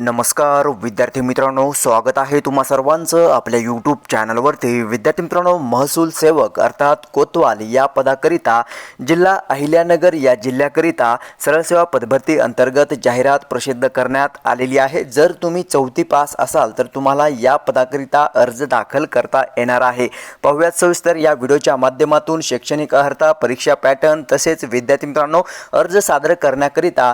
नमस्कार विद्यार्थी मित्रांनो स्वागत आहे तुम्हा सर्वांचं आपल्या यूट्यूब चॅनलवरती विद्यार्थी मित्रांनो महसूल सेवक अर्थात कोतवाल या पदाकरिता जिल्हा अहिल्यानगर या जिल्ह्याकरिता सरळ सेवा पदभरती अंतर्गत जाहिरात प्रसिद्ध करण्यात आलेली आहे. जर तुम्ही चौथी पास असाल तर तुम्हाला या पदाकरिता अर्ज दाखल करता येणार आहे. पाहुयात सविस्तर या व्हिडिओच्या माध्यमातून शैक्षणिक अर्हता परीक्षा पॅटर्न तसेच विद्यार्थी मित्रांनो अर्ज सादर करण्याकरिता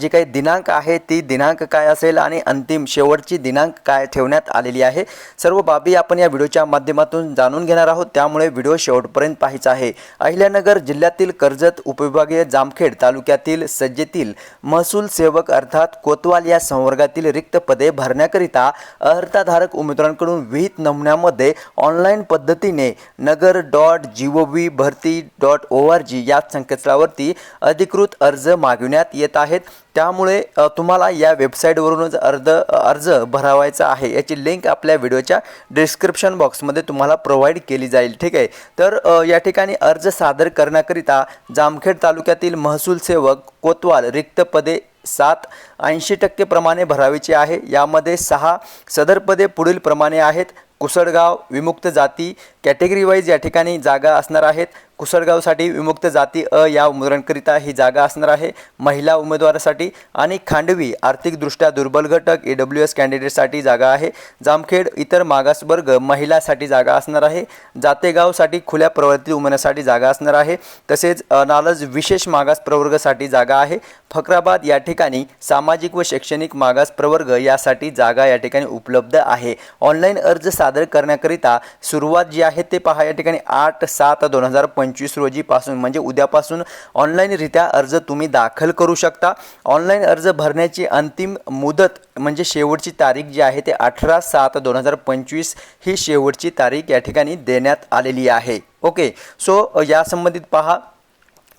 जी काही दिनांक आहे ती दिनांक काय असेल? आणि अंतिम शेवटची दिनांक काय ठेवण्यात आलेली आहे? सर्व बाबी आपण या व्हिडिओच्या माध्यमातून जाणून घेणार आहोत. त्यामुळे व्हिडिओ शेवटपर्यंत पाहायचा आहे. अहिल्यानगर जिल्ह्यातील कर्जत उपविभागीय जामखेड तालुक्यातील सज्जेतील महसूल सेवक अर्थात कोतवाल या संवर्गातील रिक्त पदे भरण्याकरिता अर्हताधारक उमेदवारांकडून विहित नमुन्यामध्ये ऑनलाईन पद्धतीने Nagar dot G O V भरती डॉट ओ आर जी या संकेतस्थळावरती अधिकृत अर्ज मागविण्यात येत आहेत. त्यामुळे तुम्हाला या वेबसाईटवरून वेबसाईटवरूनच अर्ज अर्ज भरावायचा आहे. याची लिंक आपल्या व्हिडिओच्या डिस्क्रिप्शन बॉक्समध्ये तुम्हाला प्रोव्हाइड केली जाईल. ठीक आहे? तर या ठिकाणी अर्ज सादर करण्याकरिता जामखेड तालुक्यातील महसूल सेवक कोतवाल रिक्त पदे सात ऐंशी टक्के प्रमाणे भरावीची आहे. यामध्ये सहा सदर पदे पुढील प्रमाणे आहेत. कुसळगाव विमुक्त जाती कॅटेगरी वाईज या ठिकाणी जागा असणार आहेत. कुसळगावसाठी विमुक्त जाती अ या उमेदवारांकरिता ही जागा असणार आहे. महिला उमेदवारासाठी आणि खांडवी आर्थिकदृष्ट्या दुर्बल घटक ए डब्ल्यू एस कॅन्डिडेटसाठी जागा आहे. जामखेड इतर मागासवर्ग महिलासाठी जागा असणार आहे. जातेगावसाठी खुल्या प्रवर्ती उमेदवारासाठी जागा असणार आहे. तसेच नालज विशेष मागास प्रवर्गासाठी जागा आहे. फकराबाद या ठिकाणी सामाजिक व शैक्षणिक मागास प्रवर्ग यासाठी जागा या ठिकाणी उपलब्ध आहे. ऑनलाईन अर्ज सादर करण्याकरिता सुरुवात जी आहे ते पहा. या ठिकाणी आठ सात दोन हजार पंचवीस पंचवीस रोजीपासून म्हणजे उद्यापासून ऑनलाईनरित्या अर्ज तुम्ही दाखल करू शकता. ऑनलाईन अर्ज भरण्याची अंतिम मुदत म्हणजे शेवटची तारीख जी आहे ते अठरा सात दोन हजार पंचवीस ही शेवटची तारीख या ठिकाणी देण्यात आलेली आहे. ओके सो या संबंधित पहा.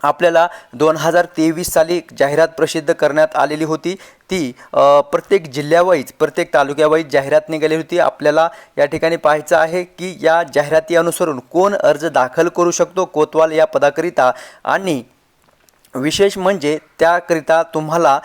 आपल्याला दोन हजार तेवीस साली जाहिरात प्रसिद्ध करण्यात आलेली होती. ती प्रत्येक जिल्ह्यावाईज प्रत्येक तालुक्यावाईज जाहिरात निघाली होती. आपल्याला या ठिकाणी पाहायचं आहे की या जाहिराती अनुसरून कोण अर्ज दाखल करू शकतो कोतवाल या पदाकरिता. आणि विशेष म्हणजे त्याकरिता तुम्हाला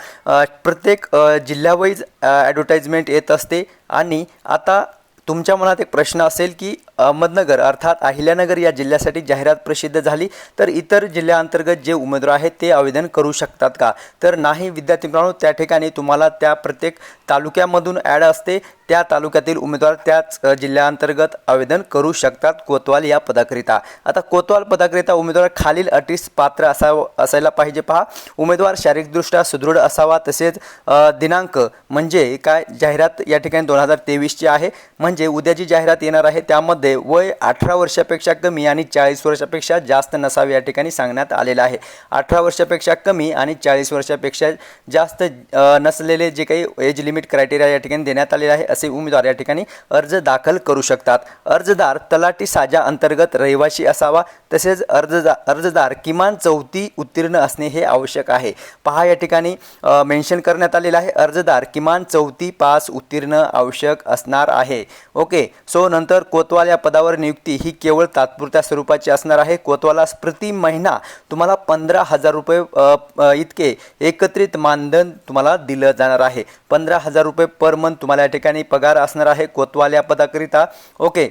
प्रत्येक जिल्ह्यावाईज ॲडव्हर्टाईजमेंट येत असते. आणि आता तुमच्या मनात एक प्रश्न असेल की अहमदनगर अर्थात अहिल्यानगर या जिल्ह्यासाठी जाहिरात प्रसिद्ध झाली. तर इतर जिल्ह्याअंतर्गत जे उमेदवार आहेत ते आवेदन करू शकतात का? तर नाही विद्यार्थी मित्रांनो त्या ठिकाणी तुम्हाला त्या प्रत्येक तालुक्यामधून ॲड असते. त्या तालुक्यातील उमेदवार त्याच जिल्ह्याअंतर्गत आवेदन करू शकतात कोतवाल या पदाकरिता. आता कोतवाल पदाकरिता उमेदवार खालील अटीस पात्र असावं असायला पाहिजे पहा. उमेदवार शारीरिकदृष्ट्या सुदृढ असावा तसेच दिनांक म्हणजे काय? जाहिरात या ठिकाणी दोन हजार तेवीसची आहे. म्हणजे उद्या जी जाहिरात येणार आहे त्यामध्ये वय अठरा वर्षापेक्षा कमी आणि चाळीस वर्षापेक्षा जास्त नसावे या ठिकाणी सांगण्यात आलेलं आहे. अठरा वर्षापेक्षा कमी आणि चाळीस वर्षापेक्षा जास्त नसलेले जे काही एज लिमिट क्रायटेरिया या ठिकाणी देण्यात आलेले आहे असे उमेदवार या ठिकाणी अर्ज दाखल करू शकतात. अर्जदार तलाठी साजा अंतर्गत रहिवासी असावा तसेच अर्जदा अर्जदार किमान चौथी उत्तीर्ण असणे हे आवश्यक आहे. पहा या ठिकाणी मेन्शन करण्यात आलेलं आहे अर्जदार किमान चौथी पास उत्तीर्ण आवश्यक असणार आहे. ओके सो नंतर कोतवाल या पदावर नियुक्ती ही केवळ तात्पुरत्या स्वरूपाची असणार आहे. कोतवालास प्रति महिना तुम्हाला पंधरा हजार रुपये इतके एकत्रित मानधन तुम्हाला दिलं जाणार आहे. पंधरा हजार रुपये पर मंथ तुम्हाला या ठिकाणी पगार असणार आहे कोतवाल या पदाकरिता. ओके.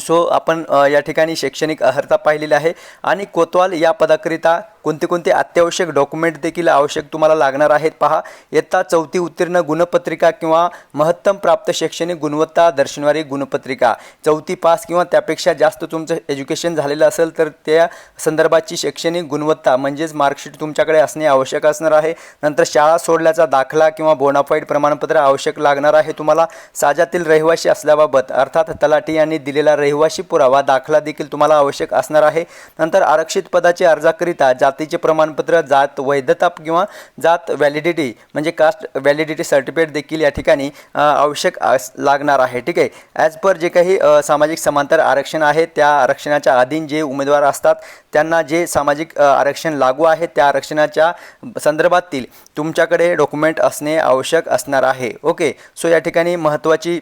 सो आपण या ठिकाणी शैक्षणिक अर्हता पाहिलेली आहे. आणि कोतवाल या पदाकरिता कोणते कोणते अत्यावश्यक डॉक्युमेंट देखील आवश्यक तुम्हाला लागणार आहेत पहा. इयत्ता चौथी उत्तीर्ण गुणपत्रिका किंवा महत्तम प्राप्त शैक्षणिक गुणवत्ता दर्शनवारी गुणपत्रिका. चौथी पास किंवा त्यापेक्षा जास्त तुमचं एज्युकेशन झालेलं असेल तर त्या संदर्भाची शैक्षणिक गुणवत्ता म्हणजेच मार्कशीट तुमच्याकडे असणे आवश्यक असणार आहे. नंतर शाळा सोडल्याचा दाखला किंवा बोनाफाईड प्रमाणपत्र आवश्यक लागणार आहे तुम्हाला. साजातील रहिवासी असल्याबाबत अर्थात तलाठी यांनी दिलेला रहिवासी पुरावा दाखला देखील तुम्हाला आवश्यक असणार आहे. नंतर आरक्षित पदाचे अर्जाकरिता जातीचे प्रमाणपत्र जात वैधता किंवा जात व्हॅलिडिटी म्हणजे कास्ट व्हॅलिडिटी सर्टिफिकेट देखील या ठिकाणी आवश्यक अस लागणार आहे. ठीक आहे? ॲज पर जे काही सामाजिक समांतर आरक्षण आहे त्या आरक्षणाच्या अधीन जे उमेदवार असतात त्यांना जे सामाजिक आरक्षण लागू आहे त्या आरक्षणाच्या संदर्भातील तुमच्याकडे डॉक्युमेंट असणे आवश्यक असणार आहे. ओके सो या ठिकाणी महत्त्वाची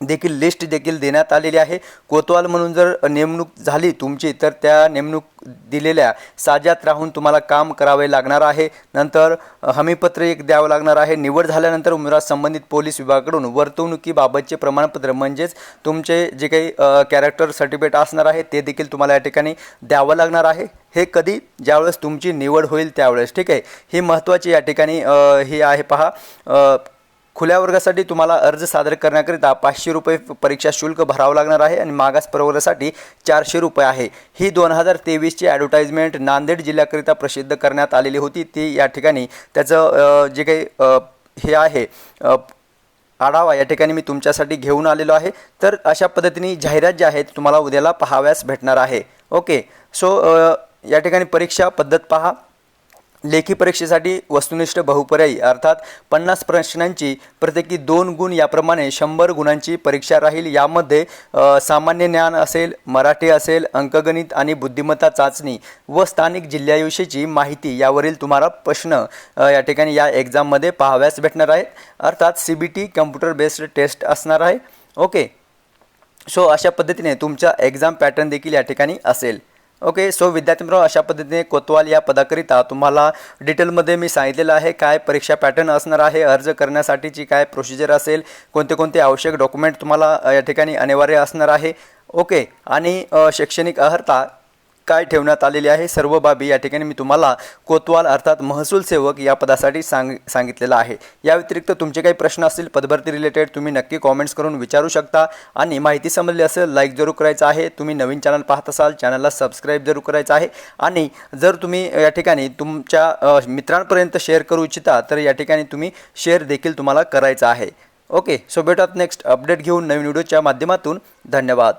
देखील लिस्ट देखील देण्यात आलेली आहे. कोतवाल म्हणून जर नेमणूक झाली तुमची तर त्या नेमणूक दिलेल्या साज्यात राहून तुम्हाला काम करावे लागणार आहे. नंतर हमीपत्र एक द्यावं लागणार आहे. निवड झाल्यानंतर उमेदवार संबंधित पोलीस विभागाकडून वर्तवणुकीबाबतचे प्रमाणपत्र म्हणजेच तुमचे जे काही कॅरेक्टर सर्टिफिकेट असणार आहे ते देखील तुम्हाला या ठिकाणी द्यावं लागणार आहे. हे कधी? ज्यावेळेस तुमची निवड होईल त्यावेळेस. ठीक आहे? ही महत्त्वाची या ठिकाणी हे आहे. पहा खुल्या वर्गासाठी तुम्हाला अर्ज सादर करण्याकरिता पाचशे रुपये परीक्षा शुल्क भरावं लागणार आहे आणि मागास प्रवर्गासाठी चारशे रुपये आहे. ही दोन हजार तेवीसची ॲडव्हर्टाईजमेंट नांदेड जिल्ह्याकरिता प्रसिद्ध करण्यात आलेली होती. ती या ठिकाणी त्याचं जे काही हे आहे आढावा या ठिकाणी मी तुमच्यासाठी घेऊन आलेलो आहे. तर अशा पद्धतीने जाहिरात जी आहे तुम्हाला उद्याला पाहाव्यास भेटणार आहे. ओके. सो या ठिकाणी परीक्षा पद्धत पहा. लेखी परीक्षेसाठी वस्तुनिष्ठ बहुपर्यायी अर्थात पन्नास प्रश्नांची प्रत्येकी दोन गुण याप्रमाणे शंभर गुणांची परीक्षा राहील. यामध्ये सामान्य ज्ञान असेल मराठी असेल अंकगणित आणि बुद्धिमत्ता चाचणी व स्थानिक जिल्ह्याविषयीची माहिती यावरील तुम्हाला प्रश्न या ठिकाणी या एक्झाममध्ये पाहाव्यास भेटणार आहेत. अर्थात C B T computer based test असणार आहे. ओके सो अशा पद्धतीने तुमचा एक्झाम पॅटर्न देखील या ठिकाणी असेल. ओके सो विद्यार्थी मित्रांनो अशा पद्धतीने कोतवाल या पदाकरिता तुम्हाला डिटेलमध्ये मी सांगितलेलं आहे काय परीक्षा पॅटर्न असणार आहे अर्ज करण्यासाठीची काय प्रोसिजर असेल कोणते कोणते आवश्यक डॉक्युमेंट तुम्हाला या ठिकाणी अनिवार्य असणार आहे. ओके आणि शैक्षणिक अर्हता काय ठेवण्यात आलेली आहे? सर्व बाबी या ठिकाणी मी तुम्हाला कोतवाल अर्थात महसूल सेवक या पदासाठी सांग सांगितलेलं आहे. या व्यतिरिक्त तुमचे काही प्रश्न असतील पदभरती रिलेटेड तुम्ही नक्की कॉमेंट्स करून विचारू शकता. आणि माहिती समजली असेल लाईक जरूर करायचं आहे. तुम्ही नवीन चॅनल पाहत असाल चॅनलला सबस्क्राईब जरूर करायचं आहे. आणि जर तुम्ही या ठिकाणी तुमच्या मित्रांपर्यंत शेअर करू इच्छिता तर या ठिकाणी तुम्ही शेअर देखील तुम्हाला करायचं आहे. ओके सो भेटूयात नेक्स्ट अपडेट घेऊन नवीन व्हिडिओच्या माध्यमातून. धन्यवाद.